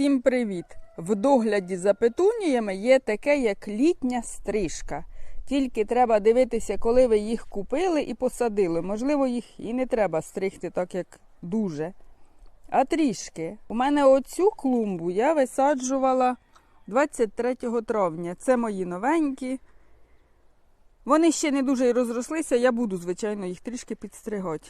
Всім привіт! В догляді за петуніями є таке, як літня стрижка. Тільки треба дивитися, коли ви їх купили і посадили. Можливо, їх і не треба стригти так, як дуже. А трішки. У мене оцю клумбу я висаджувала 23 травня. Це мої новенькі. Вони ще не дуже розрослися, я буду, звичайно, їх трішки підстригати.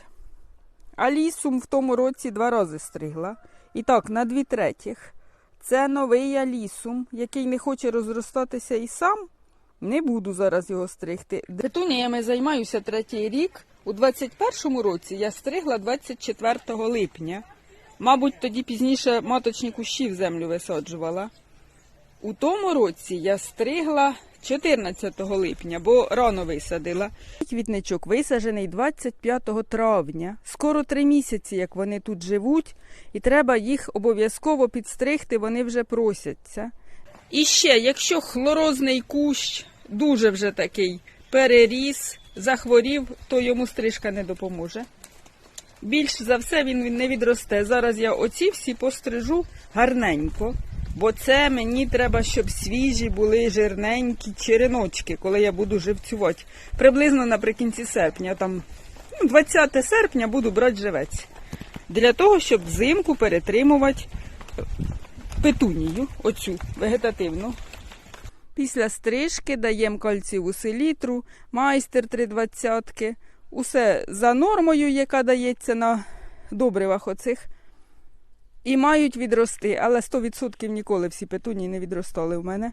А лісум в тому році два рази стригла. І так, на дві третіх. Це новий алісум, який не хоче розростатися і сам. Не буду зараз його стригти. Петуніями займаюся третій рік. У 21-му році я стригла 24 липня. Мабуть, тоді пізніше маточні кущі в землю висаджувала. У тому році я стригла 14 липня, бо рано висадила. Квітничок висаджений 25 травня. Скоро три місяці, як вони тут живуть, і треба їх обов'язково підстригти, вони вже просяться. І ще, якщо хлорозний кущ дуже вже такий переріс, захворів, то йому стрижка не допоможе. Більш за все він не відросте. Зараз я оці всі пострижу гарненько. Бо це мені треба, щоб свіжі були жирненькі череночки, коли я буду живцювати. Приблизно наприкінці серпня, там ну, 20 серпня буду брати живець. Для того, щоб взимку перетримувати петунію, оцю вегетативну. Після стрижки даємо кальціву селітру, майстер 320. Усе за нормою, яка дається на добривах оцих. І мають відрости, але 100% ніколи всі петунії не відростали в мене.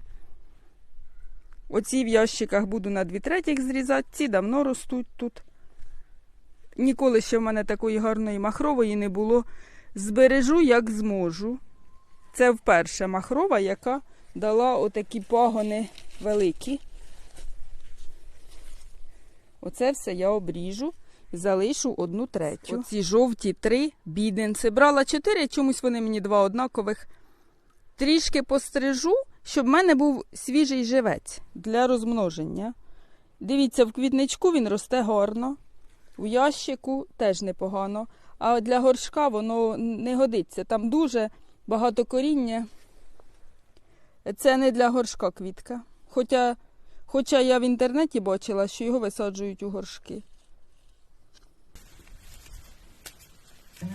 Оці в ящиках буду на 2 третіх зрізати, ці давно ростуть тут. Ніколи ще в мене такої гарної махрової не було. Збережу, як зможу. Це вперше махрова, яка дала отакі пагони великі. Оце все я обріжу залишу одну третю. Оці жовті три біденці. Брала чотири, чомусь вони мені два однакових. Трішки пострижу, щоб в мене був свіжий живець для розмноження. Дивіться, в квітничку він росте гарно, в ящику теж непогано. А для горшка воно не годиться. Там дуже багато коріння. Це не для горшка квітка. Хоча, Хоча я в інтернеті бачила, що його висаджують у горшки. І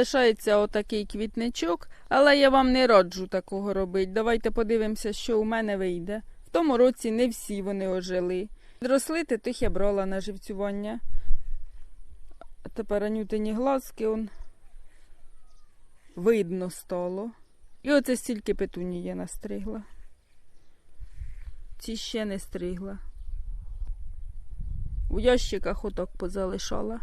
залишається отакий квітничок, але я вам не раджу такого робити. Давайте подивимося, що у мене вийде. В тому році не всі вони ожили. Відрослити тих я брала на живцювання. А тепер анютині глазки он видно стало. І оце стільки петуні я настригла. Ці ще не стригла. У ящиках отак позалишала.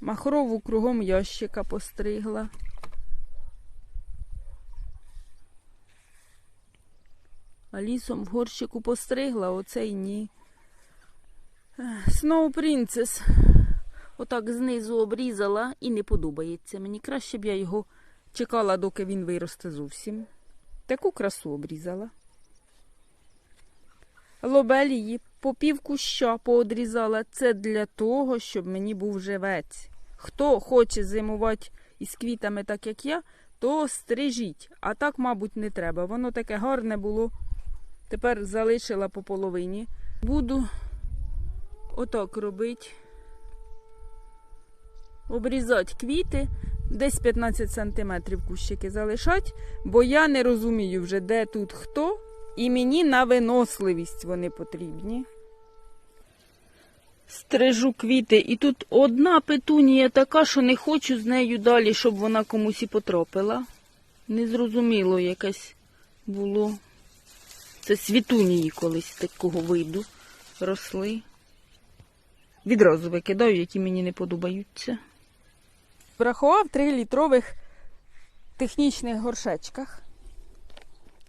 Махрову кругом ящика постригла. А лісом в горщику постригла, оцей ні. Snow Princess. Отак знизу обрізала і не подобається. Мені краще б я його чекала, доки він виросте зовсім. Таку красу обрізала. Лобелії по пів куща поодрізала. Це для того, щоб мені був живець. Хто хоче зимувати із квітами, так як я, то стрижіть. А так, мабуть, не треба. Воно таке гарне було. Тепер залишила по половині. Буду отак робити. Обрізати квіти, десь 15 см кущики залишать, бо я не розумію вже, де тут хто. І мені на виносливість вони потрібні. Стрижу квіти, і тут одна петунія така, що не хочу з нею далі, щоб вона комусь і потрапила. Незрозуміло якесь було. Це світунії колись такого виду росли. Відразу викидаю, які мені не подобаються. Врахував 3 літрових технічних горшечках.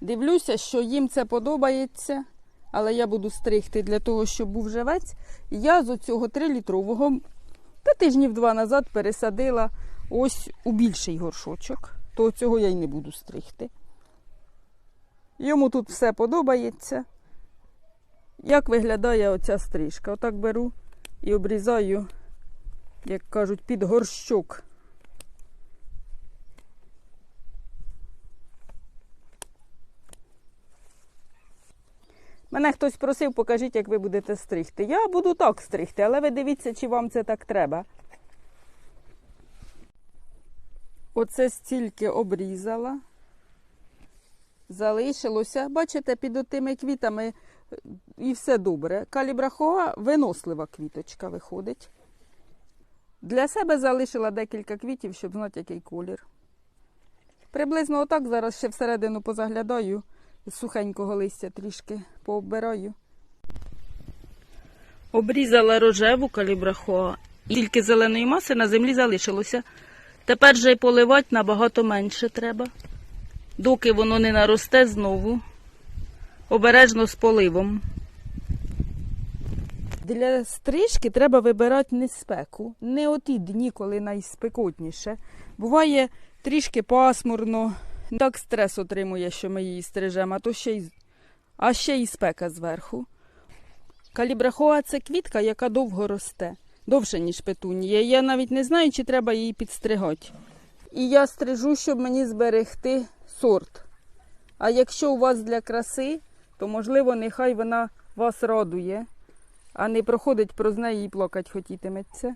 Дивлюся, що їм це подобається, але я буду стригти для того, щоб був живець. Я з оцього 3-літрового та тижнів два назад пересадила ось у більший горшочок. То цього я й не буду стригти. Йому тут все подобається. Як виглядає оця стрижка? Отак беру і обрізаю, як кажуть, під горщок. Мене хтось просив, покажіть, як ви будете стригти. Я буду так стригти, але ви дивіться, чи вам це так треба. Оце стільки обрізала. Залишилося. Бачите, під отими квітами е, і все добре. Калібрахова винослива квіточка виходить. Для себе залишила декілька квітів, щоб знати, який колір. Приблизно отак зараз ще всередину позаглядаю, з сухенького листя трішки пооббираю. Обрізала рожеву калібрахоа, і тільки зеленої маси на землі залишилося. Тепер же й поливати набагато менше треба, доки воно не наросте знову. Обережно з поливом. Для стрижки треба вибирати не спеку, не оті дні, коли найспекотніше. Буває трішки пасмурно, так стрес отримує, що ми її стрижемо, а то ще й, а ще й спека зверху. Калібрахоа це квітка, яка довго росте, довше, ніж петунія. Я навіть не знаю, чи треба її підстригати. І я стрижу, щоб мені зберегти сорт. А якщо у вас для краси, то можливо нехай вона вас радує, а не проходить проз неї і плакать хотітиметься.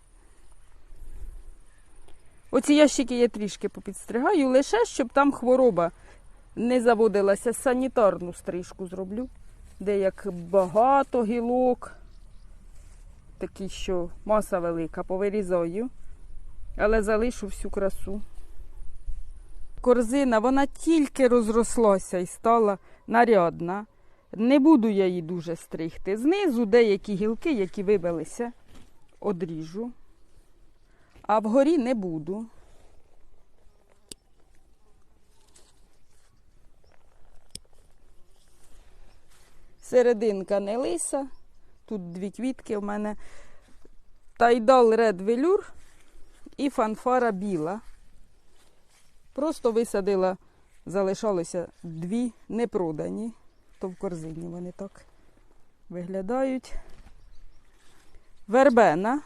Оці ящики я трішки попідстригаю, лише щоб там хвороба не заводилася. Санітарну стрижку зроблю, де як багато гілок, такі, що маса велика, повирізаю, але залишу всю красу. Корзина, вона тільки розрослася і стала нарядна. Не буду я її дуже стригти. Знизу деякі гілки, які вибилися, одріжу, а вгорі не буду. Серединка не лиса, тут дві квітки в мене. Тайдал Ред Велюр і фанфара біла. Просто висадила, залишалося дві непродані, то в корзині вони так виглядають. Вербена.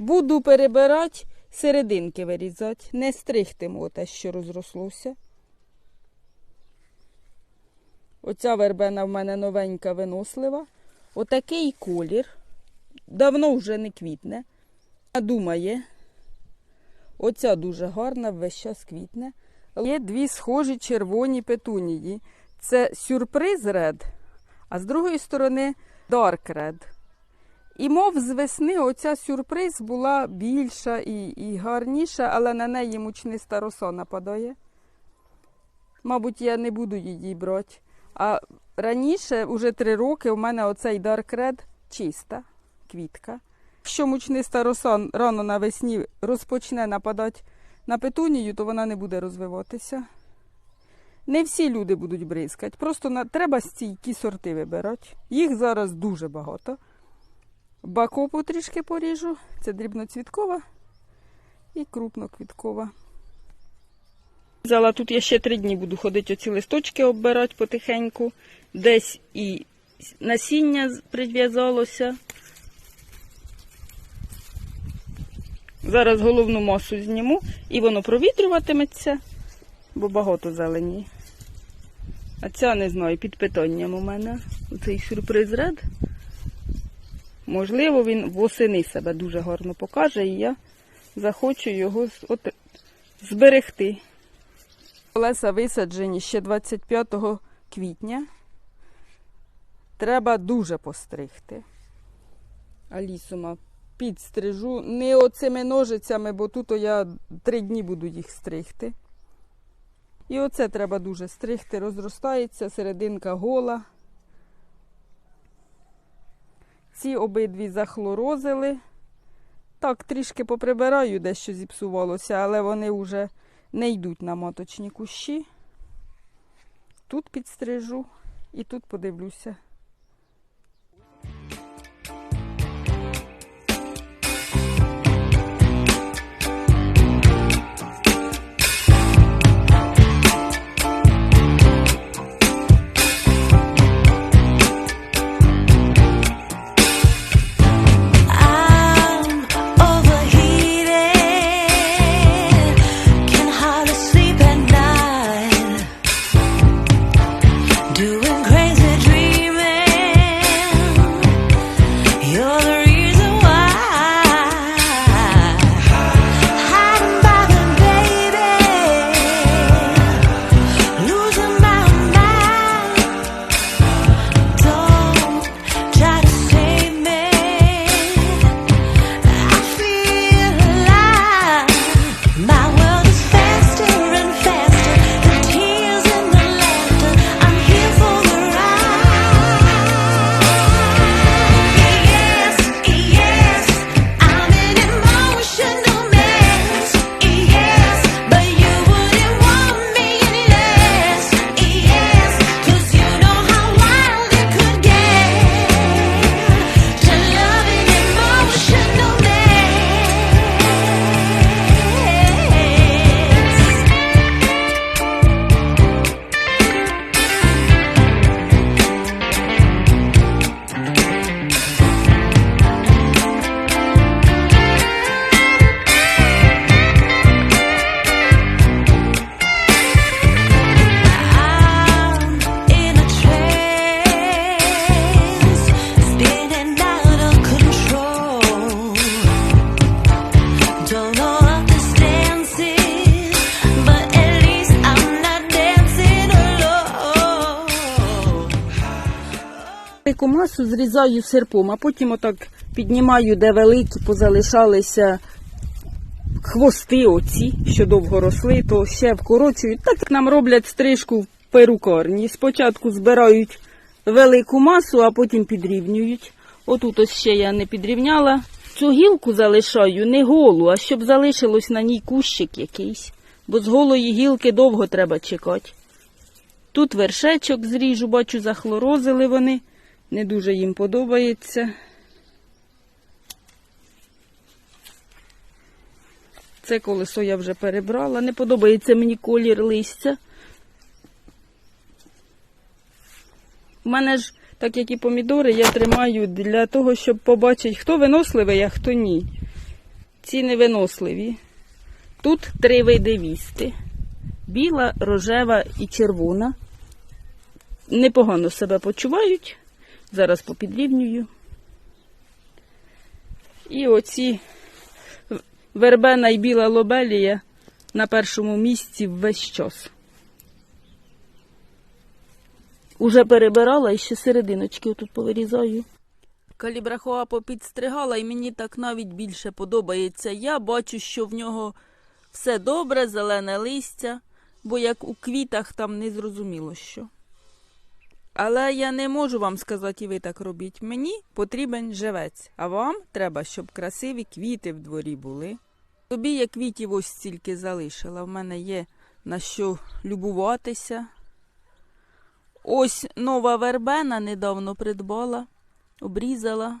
Буду перебирати, серединки вирізати, не стригтиму те, що розрослося. Оця вербена в мене новенька винослива. Отакий колір. Давно вже не квітне. А думає, оця дуже гарна, весь час квітне. Є дві схожі червоні петунії. Це сюрприз ред, а з другої сторони дарк ред. І мов з весни оця сюрприз була більша і, і гарніша, але на неї мучниста роса нападає. Мабуть, я не буду її брати. А раніше, уже три роки, у мене оцей Red чиста квітка. Якщо мучниста роса рано навесні розпочне нападати на петунію, то вона не буде розвиватися. Не всі люди будуть бризкати. Просто на... треба стійкі сорти вибирати. Їх зараз дуже багато. Бакопу трішки поріжу. Це дрібноцвіткова і крупноквіткова. Взяла тут я ще три дні буду ходити оці листочки оббирати потихеньку. Десь і насіння прив'язалося. Зараз головну масу зніму і воно провітрюватиметься, бо багато зелені. А ця не знаю, під питанням у мене. Оцей сюрприз ред. Можливо, він восени себе дуже гарно покаже, і я захочу його от, зберегти. Колеса висаджені ще 25 квітня. Треба дуже постригти. Алісума підстрижу. Не оцими ножицями, бо тут я три дні буду їх стригти. І оце треба дуже стригти, розростається, серединка гола. Ці обидві захлорозили. Так, трішки поприбираю, дещо зіпсувалося, але вони вже не йдуть на маточні кущі. Тут підстрижу і тут подивлюся. Велику масу зрізаю серпом, а потім отак піднімаю, де великі позалишалися хвости оці, що довго росли, то ще вкорочують. Так нам роблять стрижку в перукарні. Спочатку збирають велику масу, а потім підрівнюють. Отут ось ще я не підрівняла. Цю гілку залишаю не голу, а щоб залишилось на ній кущик якийсь. Бо з голої гілки довго треба чекати. Тут вершечок зріжу, бачу, захлорозили вони. Не дуже їм подобається. Це колесо я вже перебрала. Не подобається мені колір листя. У мене ж, так як і помідори, я тримаю для того, щоб побачити, хто виносливий, а хто ні. Ці невиносливі. Тут три види вісти. Біла, рожева і червона. Непогано себе почувають. Зараз попідрівнюю. І оці вербена і біла лобелія на першому місці весь час. Уже перебирала і ще серединочки тут повирізаю. Калібрахоа попідстригала, і мені так навіть більше подобається. Я бачу, що в нього все добре, зелене листя, бо як у квітах там не зрозуміло що. Але я не можу вам сказати, і ви так робіть. Мені потрібен живець, а вам треба, щоб красиві квіти в дворі були. Тобі я квітів ось стільки залишила. В мене є на що любуватися. Ось нова вербена недавно придбала, обрізала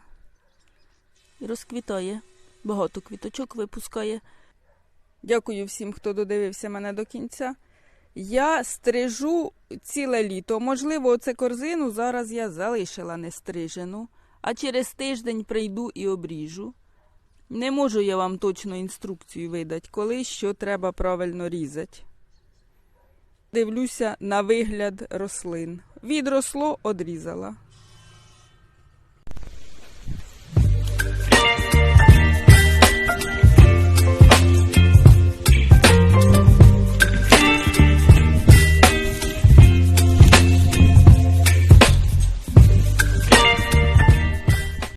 і розквітає. Багато квіточок випускає. Дякую всім, хто додивився мене до кінця. Я стрижу ціле літо. Можливо, оце корзину зараз я залишила нестрижену, а через тиждень прийду і обріжу. Не можу я вам точно інструкцію видати, коли що треба правильно різати. Дивлюся на вигляд рослин. Відросло, одрізала.